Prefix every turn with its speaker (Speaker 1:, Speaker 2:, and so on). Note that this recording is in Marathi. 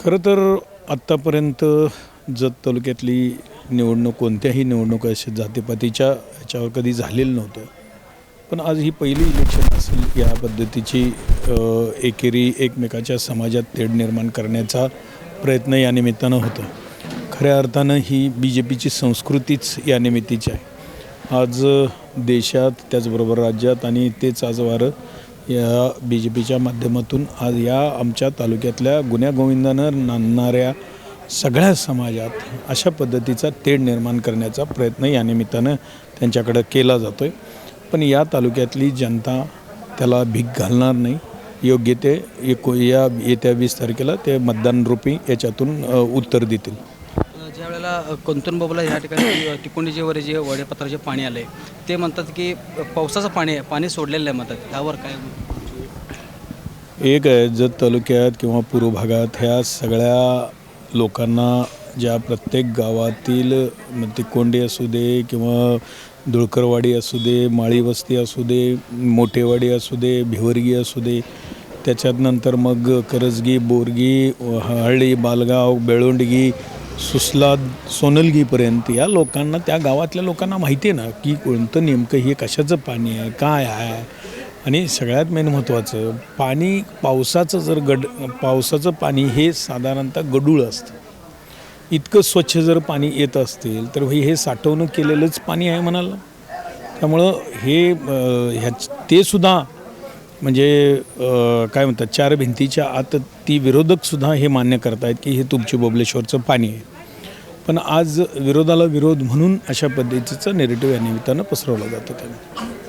Speaker 1: खरं तर आत्तापर्यंत जत तालुक्यातली निवडणूक कोणत्याही निवडणूक अशा जातीपातीच्या ह्याच्यावर कधी झालेलं नव्हतं. पण आज ही पहिली इलेक्शन असेल या पद्धतीची एकेरी एकमेकाच्या समाजात तेढ निर्माण करण्याचा प्रयत्न या निमित्तानं होतो. खऱ्या अर्थानं ही बी जे पीची संस्कृतीच या निमित्तीची आहे. आज देशात त्याचबरोबर राज्यात आणि तेच आज वारं या बी जे पीच्या माध्यमातून आज या आमच्या तालुक्यातल्या गुन्ह्यागोविंदानं नांदणाऱ्या सगळ्या समाजात अशा पद्धतीचा तेढ निर्माण करण्याचा प्रयत्न या निमित्तानं त्यांच्याकडं केला जातो आहे पण या तालुक्यातली जनता त्याला भीक घालणार नाही. योग्य ते एको या येत्या वीस तारखेला ते मतदान रूपी याच्यातून उत्तर देतील.
Speaker 2: त्यावेळेला बाबूला ह्या ठिकाणी टिकोंडीजेवर जे वडेपत्राचे पाणी आले ते म्हणतात की पावसाचं पाणी आहे पाणी सोडलेलं आहे म्हणतात. त्यावर काय
Speaker 1: एक आहे जत तालुक्यात किंवा पूर्व भागात ह्या सगळ्या लोकांना ज्या प्रत्येक गावातील तिकोंडी असू दे किंवा धुळकरवाडी असू दे माळी वस्ती असू दे मोठेवाडी असू दे भिवरगी असू दे त्याच्यात नंतर मग करजगी बोरगी हळी बालगाव बेळोंडगी सुसला सोनलगीपर्यंत या लोकांना त्या गावातल्या लोकांना माहिती आहे ना की कोणतं नेमकं हे कशाचं पाणी आहे काय आहे? आणि सगळ्यात मेन महत्त्वाचं पाणी पावसाचं जर गड पावसाचं पाणी हे साधारणतः गडूळ असतं. इतकं स्वच्छ जर पाणी येत असतील तर हे हे साठवणूक केलेलंच पाणी आहे म्हणाला. त्यामुळं हे ह्या ते सुद्धा म्हणजे काय म्हणतात चार भिंतीच्या आत ती विरोधकसुद्धा हे मान्य करतायत की हे तुमची बबलेश्वरचं पाणी आहे. पण आज विरोधाला विरोध म्हणून अशा पद्धतीचं नेरेटिव्ह या निमित्तानं पसरवलं जातं त्यामुळे